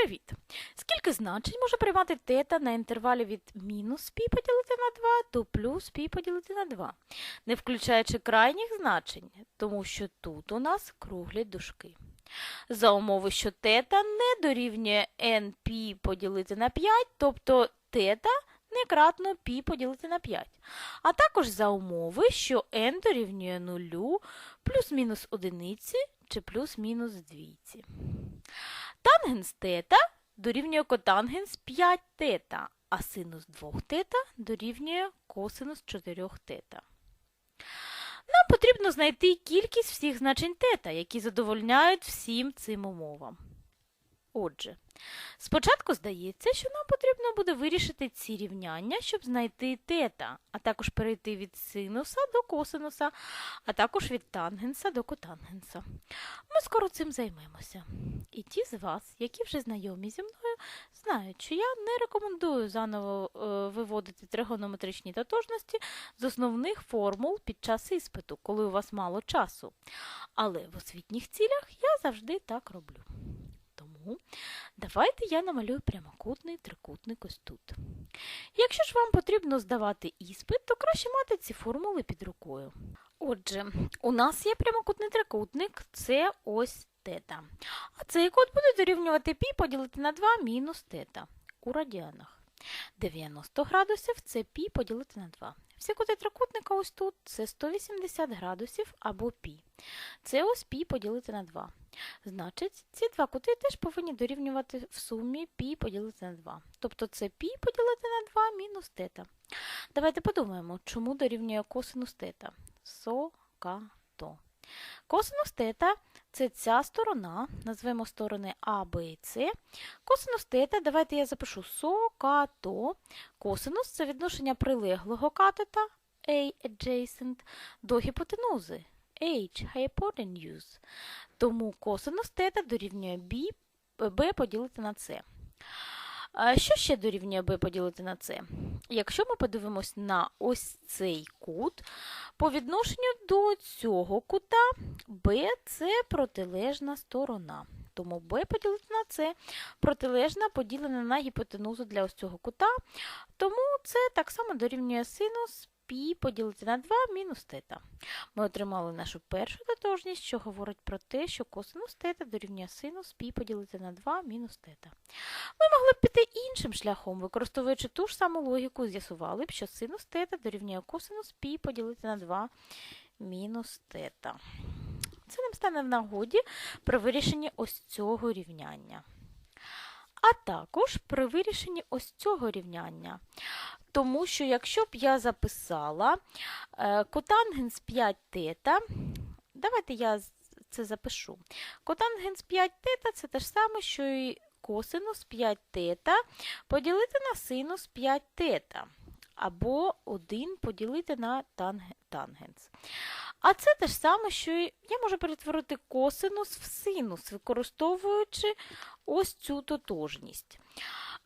Привіт! Скільки значень може приймати тета на інтервалі від мінус пі поділити на 2 до плюс пі поділити на 2, не включаючи крайніх значень, тому що тут у нас круглі дужки. За умови, що тета не дорівнює np поділити на 5, тобто тета не кратно пі поділити на 5, а також за умови, що n дорівнює 0 плюс-мінус одиниці чи плюс-мінус двійці. Тангенс тета дорівнює котангенс 5 тета, а синус 2 тета дорівнює косинус 4 тета. Нам потрібно знайти кількість всіх значень тета, які задовольняють всім цим умовам. Отже, спочатку здається, що нам потрібно буде вирішити ці рівняння, щоб знайти тета, а також перейти від синуса до косинуса, а також від тангенса до котангенса. Ми скоро цим займемося. І ті з вас, які вже знайомі зі мною, знають, що я не рекомендую заново е, виводити тригонометричні тотожності з основних формул під час іспиту, коли у вас мало часу. Але в освітніх цілях я завжди так роблю. Тому давайте я намалюю прямокутний трикутник ось тут. Якщо ж вам потрібно здавати іспит, то краще мати ці формули під рукою. Отже, у нас є прямокутний трикутник, це ось тета. А цей кут буде дорівнювати пі поділити на 2 мінус тета у радіанах. 90 градусів це пі поділити на 2. Всі кути трикутника ось тут це 180 градусів або пі. Це ось пі поділити на 2. Значить, ці два кути теж повинні дорівнювати в сумі пі поділити на 2. Тобто це пі поділити на 2 мінус тета. Давайте подумаємо, чому дорівнює косинус тета. Сокато. Косинус тета це ця сторона, назвемо сторони А, Б і С. Косинус тета, давайте я запишу сокато. Косинус це відношення прилеглого катета A adjacent до гіпотенузи H hypotenuse. Тому косинус тета дорівнює B, B поділити на. А Що ще дорівнює b поділити на c? Якщо ми подивимось на ось цей кут, по відношенню до цього кута b – це протилежна сторона. Тому b поділити на c протилежна поділена на гіпотенузу для ось цього кута. Тому це так само дорівнює синус πі поділити на 2 мінус тета. Ми отримали нашу першу тотожність, що говорить про те, що косинус тета дорівнює синус пі поділити на 2 мінус тета. Ми могли б піти іншим шляхом, використовуючи ту ж саму логіку, з'ясували б, що синус тета дорівнює косинус пі поділити на 2 мінус тета. Це нам стане в нагоді при вирішенні ось цього рівняння. А також при вирішенні ось цього рівняння. Тому що якщо б я записала е, котангенс 5 тета, давайте я це запишу. Котангенс 5 тета це те ж саме, що і косинус 5 тета поділити на синус 5 тета. Або 1 поділити на тангенс. А це те ж саме, що і я можу перетворити косинус в синус, використовуючи ось цю тотожність.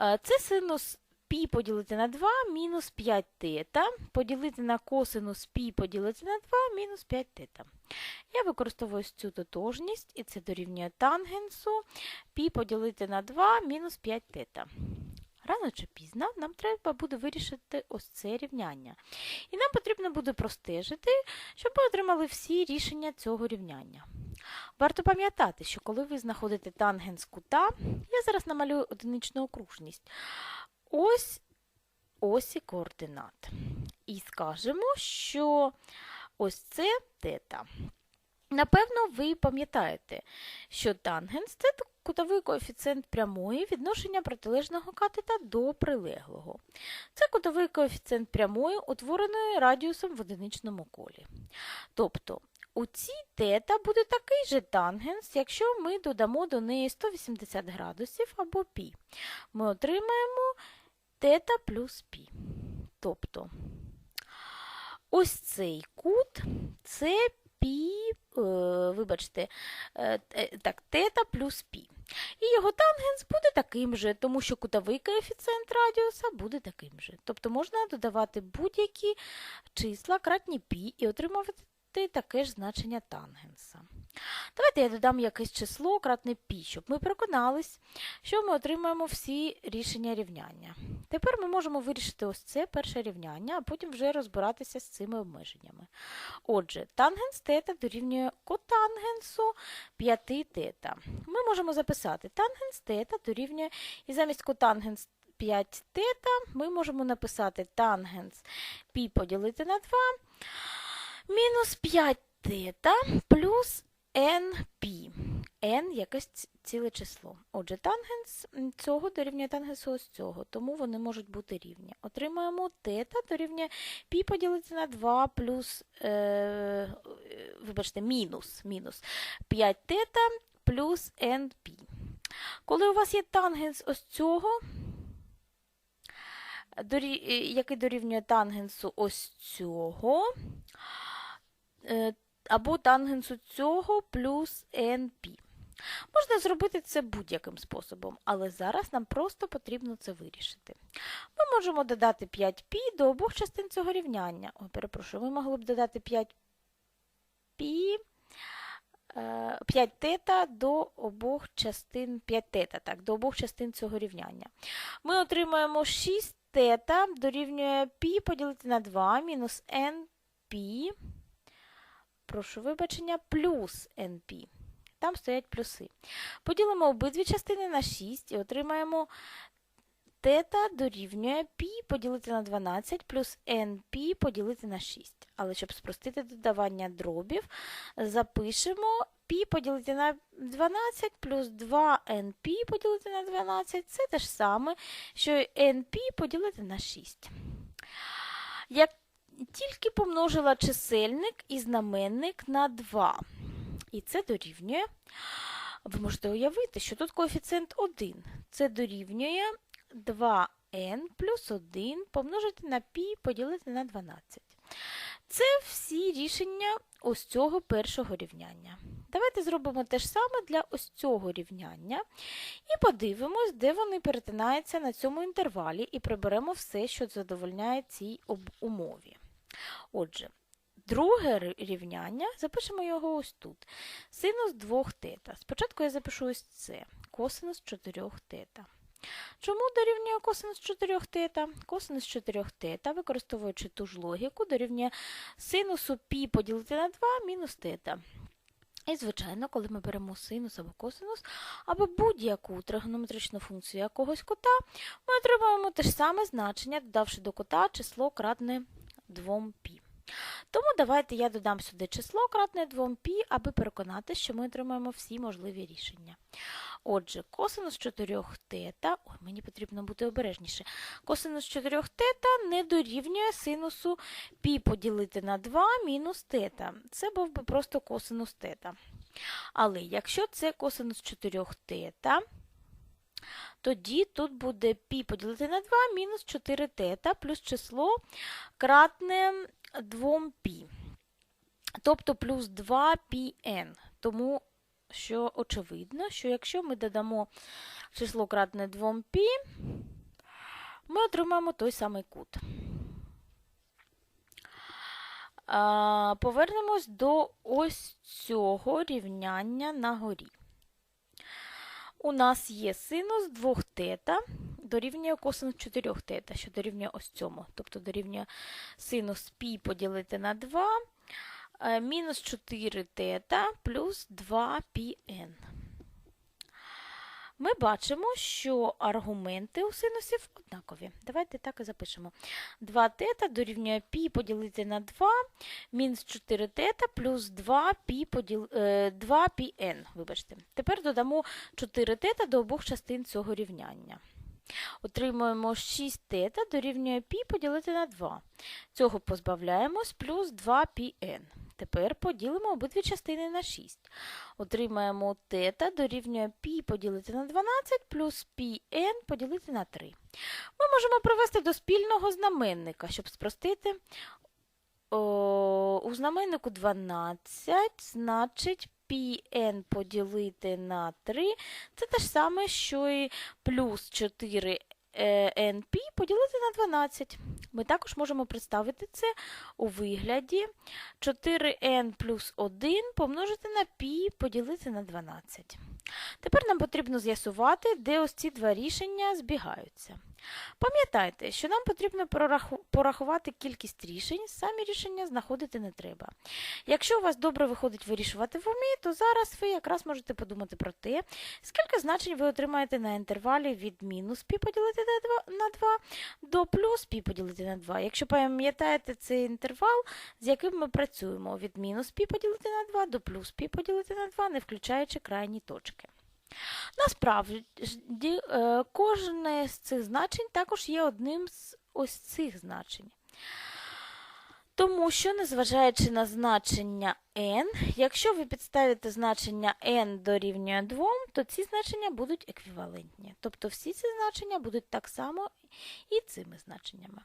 Е, це синус π поділити на 2 мінус 5 тета, поділити на косинус π поділити на 2 мінус 5 тета. Я використовую цю тотожність, і це дорівнює тангенсу π поділити на 2 мінус 5 тета. Рано чи пізно нам треба буде вирішити ось це рівняння. І нам потрібно буде простежити, щоб ми отримали всі рішення цього рівняння. Варто пам'ятати, що коли ви знаходите тангенс кута, я зараз намалюю одиничну окружність. Ось осі координат. І скажемо, що ось це тета. Напевно, ви пам'ятаєте, що тангенс це кутовий коефіцієнт прямої відношення протилежного катета до прилеглого. Це кутовий коефіцієнт прямої, утвореної радіусом в одиничному колі. Тобто, у цій тета буде такий же тангенс, якщо ми додамо до неї 180 градусів або пі. Ми отримаємо тета плюс пі. Тобто, ось цей кут це пі, е, вибачте, е, так, тета плюс пі. І його тангенс буде таким же, тому що кутовий коефіцієнт радіуса буде таким же. Тобто можна додавати будь-які числа кратні пі і отримувати таке ж значення тангенса. Давайте я додам якесь число кратне пі, щоб ми переконались, що ми отримаємо всі рішення рівняння. Тепер ми можемо вирішити ось це перше рівняння, а потім вже розбиратися з цими обмеженнями. Отже, тангенс тета дорівнює котангенсу 5 тета. Ми можемо записати тангенс тета дорівнює, і замість котангенс 5 тета ми можемо написати тангенс пі поділити на 2 мінус 5 тета плюс np. n якесь ціле число. Отже, тангенс цього дорівнює тангенсу ось цього, тому вони можуть бути рівні. Отримаємо тета дорівнює π поділити на 2 плюс, е, вибачте, мінус, мінус 5 тета плюс np. Коли у вас є тангенс ось цього, е, який дорівнює тангенсу ось цього, е, або тангенсу цього плюс NP. Можна зробити це будь-яким способом, але зараз нам просто потрібно це вирішити. Ми можемо додати 5π до обох частин цього рівняння. Ой, перепрошую, ми могли б додати 5π, 5 тета до обох частин 5 тета, так, до обох частин цього рівняння. Ми отримаємо 6 тета дорівнює π поділити на 2 мінус np прошу вибачення, плюс NP. Там стоять плюси. Поділимо обидві частини на 6 і отримаємо тета дорівнює π поділити на 12 плюс NP поділити на 6. Але щоб спростити додавання дробів, запишемо π поділити на 12 плюс 2NP поділити на 12. Це те ж саме, що NP поділити на 6. Як тільки помножила чисельник і знаменник на 2. І це дорівнює. Ви можете уявити, що тут коефіцієнт 1. Це дорівнює 2n плюс 1 помножити на π поділити на 12. Це всі рішення ось цього першого рівняння. Давайте зробимо те ж саме для ось цього рівняння і подивимось, де вони перетинаються на цьому інтервалі, і приберемо все, що задовольняє цій умові. Отже, друге рівняння, запишемо його ось тут. Синус 2 тета. Спочатку я запишу ось це. Косинус 4 тета. Чому дорівнює косинус 4 тета? Косинус 4 тета, використовуючи ту ж логіку, дорівнює синусу пі поділити на 2 мінус тета. І, звичайно, коли ми беремо синус або косинус, або будь-яку тригонометричну функцію якогось кота, ми отримуємо те ж саме значення, додавши до кота число кратне 2π. Тому давайте я додам сюди число кратне 2π, аби переконати, що ми отримаємо всі можливі рішення. Отже, косинус 4 тета, ой, мені потрібно бути обережніше, косинус 4 тета не дорівнює синусу π поділити на 2 мінус тета. Це був би просто косинус тета. Але якщо це косинус 4 тета, тоді тут буде пі поділити на 2 мінус 4 тета плюс число кратне 2 пі. Тобто плюс 2 πn. Тому що очевидно, що якщо ми додамо число кратне 2 пі, ми отримаємо той самий кут. Повернемось до ось цього рівняння на горі. У нас є синус 2 тета дорівнює косинус 4 тета, що дорівнює ось цьому. Тобто дорівнює синус π поділити на 2, е, мінус 4 тета плюс 2πn. Ми бачимо, що аргументи у синусів однакові. Давайте так і запишемо. 2 тета дорівнює пі поділити на 2, мінус 4 тета плюс 2 пі поділ... Е, 2 пі n. Вибачте. Тепер додамо 4 тета до обох частин цього рівняння. Отримуємо 6 тета дорівнює пі поділити на 2. Цього позбавляємось плюс 2 πn Тепер поділимо обидві частини на 6. Отримаємо тета дорівнює π поділити на 12 плюс πn поділити на 3. Ми можемо привести до спільного знаменника, щоб спростити. О, у знаменнику 12, значить πn поділити на 3. Це те ж саме, що і плюс 4 np поділити на 12. Ми також можемо представити це у вигляді 4n плюс 1 помножити на π поділити на 12. Тепер нам потрібно з'ясувати, де ось ці два рішення збігаються. Пам'ятайте, що нам потрібно порахувати кількість рішень, самі рішення знаходити не треба. Якщо у вас добре виходить вирішувати в умі, то зараз ви якраз можете подумати про те, скільки значень ви отримаєте на інтервалі від мінус пі поділити на 2 до плюс пі поділити на 2. Якщо пам'ятаєте цей інтервал, з яким ми працюємо від мінус пі поділити на 2 до плюс пі поділити на 2, не включаючи крайні точки. Насправді, е, кожне з цих значень також є одним з ось цих значень. Тому що, незважаючи на значення n, якщо ви підставите значення n дорівнює 2, то ці значення будуть еквівалентні. Тобто всі ці значення будуть так само і цими значеннями.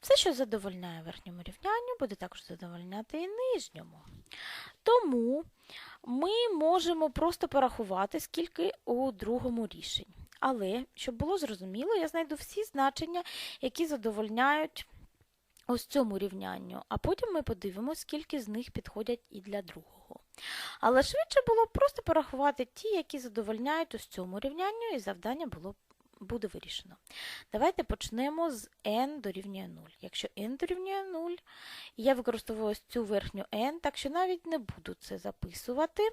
Все, що задовольняє верхньому рівнянню, буде також задовольняти і нижньому. Тому ми можемо просто порахувати, скільки у другому рішень. Але, щоб було зрозуміло, я знайду всі значення, які задовольняють ось цьому рівнянню, а потім ми подивимося, скільки з них підходять і для другого. Але швидше було просто порахувати ті, які задовольняють ось цьому рівнянню, і завдання було буде вирішено. Давайте почнемо з n дорівнює 0. Якщо n дорівнює 0, я використовую ось цю верхню n, так що навіть не буду це записувати.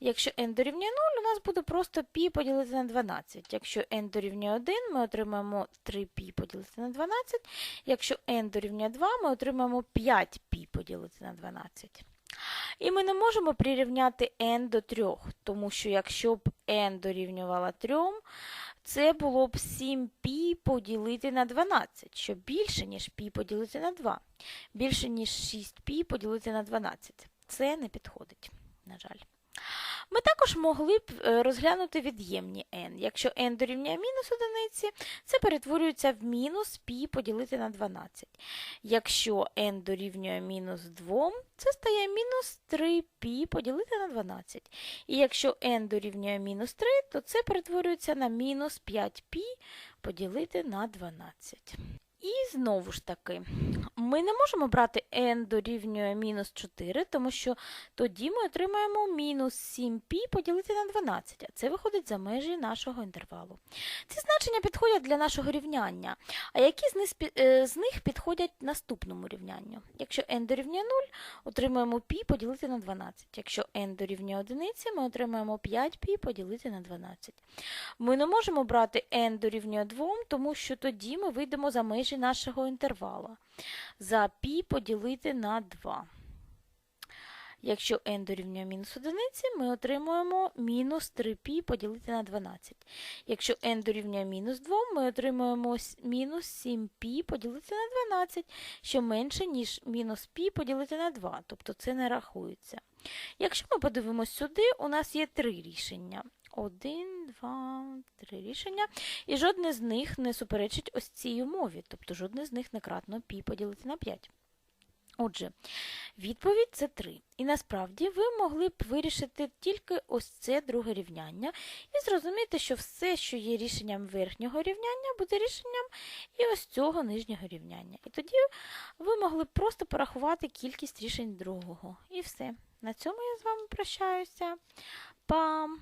Якщо n дорівнює 0, у нас буде просто π поділити на 12. Якщо n дорівнює 1, ми отримаємо 3π поділити на 12. Якщо n дорівнює 2, ми отримаємо 5π поділити на 12. І ми не можемо прирівняти n до 3, тому що якщо б n дорівнювала 3, це було б 7 пі поділити на 12, що більше, ніж пі поділити на 2. Більше, ніж 6 пі поділити на 12. Це не підходить, на жаль. Ми також могли б е, розглянути від'ємні n. Якщо n дорівнює мінус одиниці, це перетворюється в мінус π поділити на 12. Якщо n дорівнює мінус 2, це стає мінус 3π поділити на 12. І якщо n дорівнює мінус 3, то це перетворюється на мінус 5π поділити на 12. І знову ж таки, ми не можемо брати n дорівнює мінус 4, тому що тоді ми отримаємо мінус 7π поділити на 12, а це виходить за межі нашого інтервалу. Ці значення підходять для нашого рівняння, а які з них, е, з них підходять наступному рівнянню? Якщо n дорівнює 0, отримаємо π поділити на 12. Якщо n дорівнює 1, ми отримаємо 5π поділити на 12. Ми не можемо брати n дорівнює 2, тому що тоді ми вийдемо за межі нашого інтервала. За π поділити на 2. Якщо n дорівнює мінус 1, ми отримуємо мінус 3π поділити на 12. Якщо n дорівнює мінус 2, ми отримуємо мінус 7π поділити на 12, що менше, ніж мінус π поділити на 2, тобто це не рахується. Якщо ми подивимося сюди, у нас є три рішення. Один, два, три рішення. І жодне з них не суперечить ось цій умові, тобто жодне з них не кратно π поділити на 5. Отже, відповідь це 3. І насправді ви могли б вирішити тільки ось це друге рівняння і зрозуміти, що все, що є рішенням верхнього рівняння, буде рішенням і ось цього нижнього рівняння. І тоді ви могли б просто порахувати кількість рішень другого. І все. На цьому я з вами прощаюся. Пам!